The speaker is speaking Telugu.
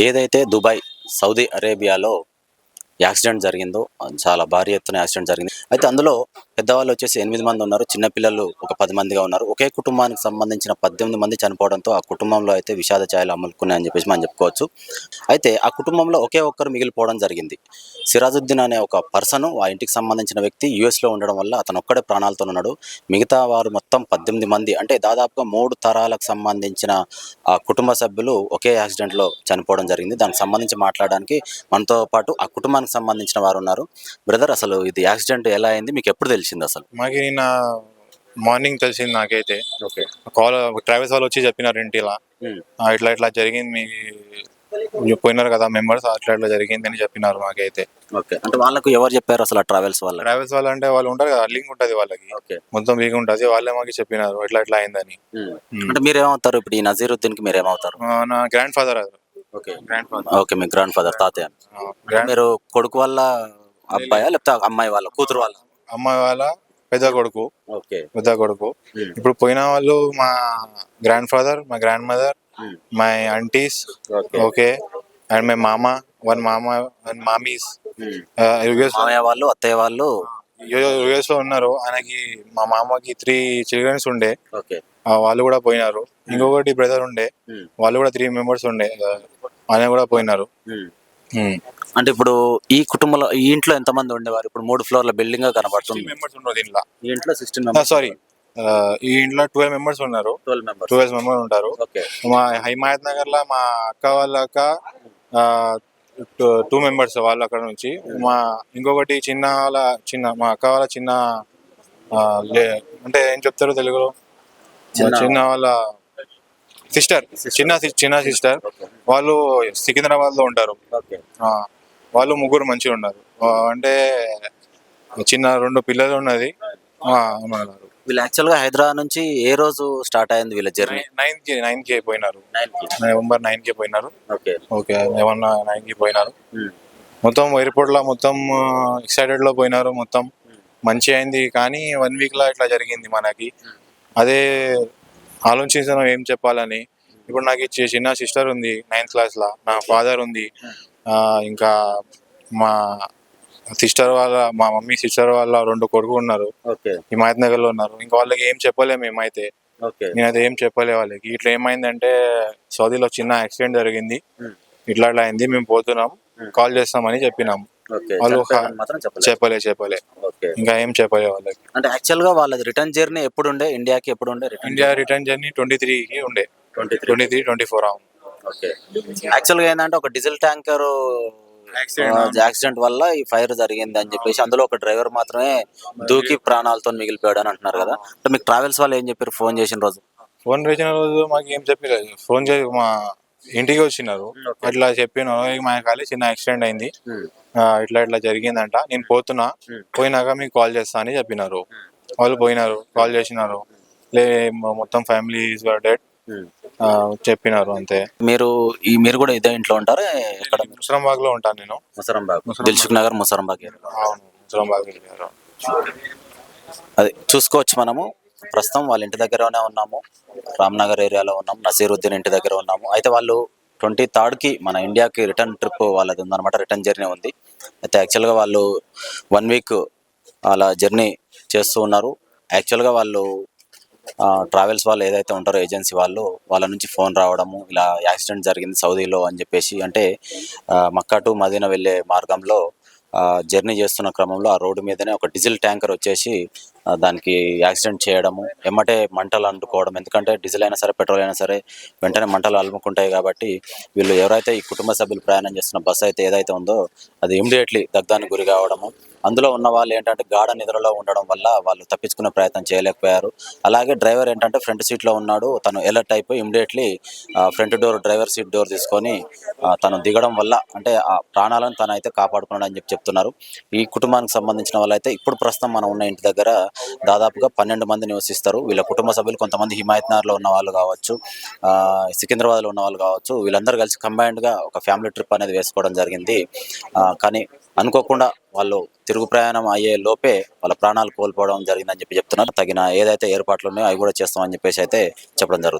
ఏదైతే దుబాయ్ సౌదీ అరేబియాలో యాక్సిడెంట్ జరిగిందో చాలా భారీ ఎత్తున యాక్సిడెంట్ జరిగింది. అయితే అందులో పెద్దవాళ్ళు వచ్చేసి ఎనిమిది మంది ఉన్నారు చిన్నపిల్లలు ఒక పది మందిగా ఉన్నారు. ఒకే కుటుంబానికి సంబంధించిన పద్దెనిమిది మంది చనిపోవడంతో ఆ కుటుంబంలో అయితే విషాద ఛాయలు అమ్ముకున్నాయని చెప్పేసి మనం చెప్పుకోవచ్చు. అయితే ఆ కుటుంబంలో ఒకే ఒక్కరు మిగిలిపోవడం జరిగింది. సిరాజుద్దీన్ అనే ఒక పర్సన్ ఆ ఇంటికి సంబంధించిన వ్యక్తి యుఎస్లో ఉండడం వల్ల అతను ఒక్కడే ప్రాణాలతో ఉన్నాడు. మిగతా వారు మొత్తం పద్దెనిమిది మంది అంటే దాదాపుగా మూడు తరాలకు సంబంధించిన ఆ కుటుంబ సభ్యులు ఒకే యాక్సిడెంట్లో చనిపోవడం జరిగింది. దానికి సంబంధించి మాట్లాడడానికి మనతో పాటు ఆ కుటుంబానికి సంబంధించిన వారు ఉన్నారు. బ్రదర్ అసలు ఇది యాక్సిడెంట్ ఎలా అయింది? మీకు ఎప్పుడు తెలిసింది అసలు? మాకు నిన్న మార్నింగ్ తెలిసింది నాకైతే. ఓకే. కాల్ ట్రావెల్స్ వాళ్ళు వచ్చి చెప్పినారు ఇంటిలా. ఆ, ఇట్లా ఇట్లా జరిగింది మీ మీరు పోయినారు కదా మెంబర్స్ అట్లా ఇట్లా జరిగింది అని చెప్పినారు మాకైతే. ఓకే. అంటే వాళ్ళకు ఎవరు చెప్పారు అసలు ఆ ట్రావెల్స్ వాళ్ళ ట్రావెల్స్ వాళ్ళు అంటే వాళ్ళు ఉంటారు కదా లింక్ ఉంటుంది వాళ్ళకి. ఓకే. మొత్తం లింక్ ఉంటుంది వాళ్ళే మాకు చెప్పినారు ఇట్లా ఇట్లా అయిందని. ఉమ్. అంటే మీరేమవుతారు ఇప్పుడు ఈ నజీరుద్దీన్కి మీరేమవుతారు ఆ, నా గ్రాండ్ ఫాదర్ అది. ఓకే. గ్రాండ్ ఫాదర్ ఓకే మీ గ్రాండ్ ఫాదర్ తాతయ్య మీరు కొడుకు వాళ్ళ అబ్బాయా లేకపోతే అమ్మాయి వాళ్ళ కూతురు వాళ్ళ? అమ్మాయి వాళ్ళ పెద్ద కొడుకు. ఓకే. పెద్ద కొడుకు. ఇప్పుడు పోయిన వాళ్ళు మా గ్రాండ్ ఫాదర్ మా grand mother my aunties okay. And my మామ వన్ మామ వన్ మామీస్. యుఎస్ వాళ్ళు అత్తయ్య వాళ్ళు? యుఎస్లో ఉన్నారు. ఆయనకి మా మామకి త్రీ చిల్డ్రన్స్ ఉండే. వాళ్ళు కూడా పోయినారు. ఇంకొకటి బ్రదర్ ఉండే. వాళ్ళు కూడా త్రీ మెంబర్స్ ఉండే. ఆయన కూడా పోయినారు. అంటే ఇప్పుడు ఈ కుటుంబంలో ఈ ఇంట్లో ఎంతమంది ఉండేవారు? ఇప్పుడు మూడు ఫ్లోర్ల బిల్డింగ్ కనబడుతుంది. మెంబర్స్ ఉన్నారు దీంట్లో. ఈ ఇంట్లో సిక్స్టీన్ సారీ. ఈ ఇంట్లో ట్వెల్వ్ మెంబర్స్ ఉన్నారు. Twelve members. ఉంటారు. ఓకే. మా హిమాయత్ నగర్లో మా అక్క వాళ్ళ అక్క టూ మెంబర్స్ వాళ్ళు అక్కడ నుంచి. మా ఇంకొకటి చిన్న వాళ్ళ చిన్న మా అక్క వాళ్ళ చిన్న అంటే ఏం చెప్తారు తెలుగులో? చిన్న వాళ్ళ సిస్టర్ చిన్న చిన్న సిస్టర్. వాళ్ళు సికింద్రాబాద్లో ఉంటారు వాళ్ళు ముగ్గురు మంచిగా ఉన్నారు. అంటే చిన్న రెండు పిల్లలు ఉన్నది. వీళ్ళు యాక్చువల్గా హైదరాబాద్ నుంచి ఏ రోజు స్టార్ట్ అయింది వీళ్ళ జర్నీ? నైన్కి నైన్కి పోయినారు నవంబర్ నైన్కి పోయినారు. ఓకే. ఓకే ఏమన్నా నైన్కి పోయినారు మొత్తం ఎయిర్పోర్ట్లో మొత్తం ఎక్సైటెడ్లో పోయినారు మొత్తం. మంచి అయింది కానీ వన్ వీక్లో ఇట్లా జరిగింది మనకి. అదే ఆలోచించాను ఏం చెప్పాలని. ఇప్పుడు నాకు ఈ చి- చిన్న సిస్టర్ ఉంది నైన్త్ క్లాస్లో నా ఫాదర్ ఉంది. ఇంకా మా సిస్టర్ వాళ్ళ మా మమ్మీ సిస్టర్ వాళ్ళ రెండు కొడుకు ఉన్నారు. హిమాయత్ నగర్లో ఉన్నారు. ఇంకా వాళ్ళకి ఏం చెప్పలేము మేమైతే. నేనైతే ఏం చెప్పలే వాళ్ళకి. ఇట్లా ఏమైందంటే సౌదీలో చిన్న యాక్సిడెంట్ జరిగింది. ఇట్లా ఇట్లా అయింది మేము పోతున్నాం. కాల్ చేస్తామని చెప్పినాం. వాళ్ళు చెప్పలే చెప్పలే. ఇంకా ఏం చెప్పలే వాళ్ళకి? అంటే యాక్చువల్గా వాళ్ళది రిటర్న్ జర్నీ ఎప్పుడు ఉండే ఇండియాకి ఎప్పుడు ఉండే return India return journey twenty కి ఉండే. Twenty three twenty three twenty four అవును. ఓకే. యాక్చువల్గా ఏంటంటే ఒక డీజిల్ ట్యాంకర్. యాక్సిడెంట్ వల్ల ఈ ఫైర్ జరిగింది అని చెప్పేసి అందులో ఒక డ్రైవర్ మాత్రమే దూకి ప్రాణాలతో మిగిలిపోయాడు అని అంటున్నారు కదా. అంటే మీకు ట్రావెల్స్ వాళ్ళు ఏం చెప్పారు? ఫోన్ చేసిన రోజు. ఫోన్ చేసిన రోజు మాకు ఏం చెప్పలేదు. ఫోన్ చేసి మా ఇంటికి వచ్చినారు. అట్లా చెప్పిన మా కాలి చిన్న యాక్సిడెంట్ అయింది. ఇట్లా ఇట్లా జరిగిందంట. నేను పోతున్నా. పోయినాక మీకు కాల్ చేస్తా అని చెప్పినారు. వాళ్ళు పోయినారు. కాల్ చేసినారు. లే మొ- మొత్తం ఫ్యామిలీ డెడ్ చెప్పినారు అంతే. మీరు ఈ మీరు కూడా ఇదే ఇంట్లో ఉంటారా? ఎక్కడ? ముసరంబాగ్లో ఉంటాను నేను. ముసరంబాగ్. దిల్సుఖ్ నగర్ ముసరంబాగ్. అవును ముసరంబాగ్ అది చూసుకోవచ్చు మనము. ప్రస్తుతం వాళ్ళ ఇంటి దగ్గరనే ఉన్నాము. రామ్నగర్ ఏరియాలో ఉన్నాం. నసీరుద్దీన్ ఇంటి దగ్గర ఉన్నాము. అయితే వాళ్ళు ట్వంటీ థర్డ్కి మన ఇండియాకి రిటర్న్ ట్రిప్ వాళ్ళది ఉందన్నమాట. రిటర్న్ జర్నీ ఉంది. అయితే యాక్చువల్గా వాళ్ళు వన్ వీక్ అలా జర్నీ చేస్తూ ఉన్నారు. యాక్చువల్గా వాళ్ళు ట్రావెల్స్ వాళ్ళు ఏదైతే ఉంటారో ఏజెన్సీ వాళ్ళు వాళ్ళ నుంచి ఫోన్ రావడము ఇలా యాక్సిడెంట్ జరిగింది సౌదీలో అని చెప్పేసి అంటే మక్కా టు మదీనా వెళ్ళే మార్గంలో జర్నీ చేస్తున్న క్రమంలో ఆ రోడ్డు మీదనే ఒక డీజిల్ ట్యాంకర్ వచ్చేసి దానికి యాక్సిడెంట్ చేయడము ఎమ్మటే మంటలు అంటుకోవడం ఎందుకంటే డీజిల్ అయినా సరే పెట్రోల్ అయినా సరే వెంటనే మంటలు అలుముకుంటాయి కాబట్టి వీళ్ళు ఎవరైతే ఈ కుటుంబ సభ్యులు ప్రయాణం చేస్తున్న బస్సు అయితే ఏదైతే ఉందో అది ఇమీడియట్లీ దగ్ధానికి గురి కావడము. అందులో ఉన్న వాళ్ళు ఏంటంటే గాఢ నిద్రలో ఉండడం వల్ల వాళ్ళు తప్పించుకునే ప్రయత్నం చేయలేకపోయారు. అలాగే డ్రైవర్ ఏంటంటే ఫ్రంట్ సీట్లో ఉన్నాడు. తను ఎలర్ట్ అయిపోయి immediately front door driver seat door తీసుకొని తను దిగడం వల్ల అంటే ఆ ప్రాణాలను తను అయితే కాపాడుకున్నాడు అని చెప్పి చెప్తున్నారు. ఈ కుటుంబానికి సంబంధించిన వాళ్ళైతే ఇప్పుడు ప్రస్తుతం మనం ఉన్న ఇంటి దగ్గర దాదాపుగా పన్నెండు మంది నివసిస్తారు. వీళ్ళ కుటుంబ సభ్యులు కొంతమంది హిమాయత్ నగర్లో ఉన్న వాళ్ళు కావచ్చు సికింద్రాబాద్లో ఉన్న వాళ్ళు కావచ్చు వీళ్ళందరూ కలిసి కంబైన్డ్గా ఒక ఫ్యామిలీ ట్రిప్ అనేది వేసుకోవడం జరిగింది. కానీ అనుకోకుండా వాళ్ళు తిరుగు ప్రయాణం అయ్యే లోపే వాళ్ళ ప్రాణాలు కోల్పోవడం జరిగిందని చెప్పి చెప్తున్నారు. తగిన ఏదైతే ఏర్పాట్లు ఉన్నాయో అవి కూడా చేస్తామని చెప్పేసి అయితే చెప్పడం జరుగుతుంది.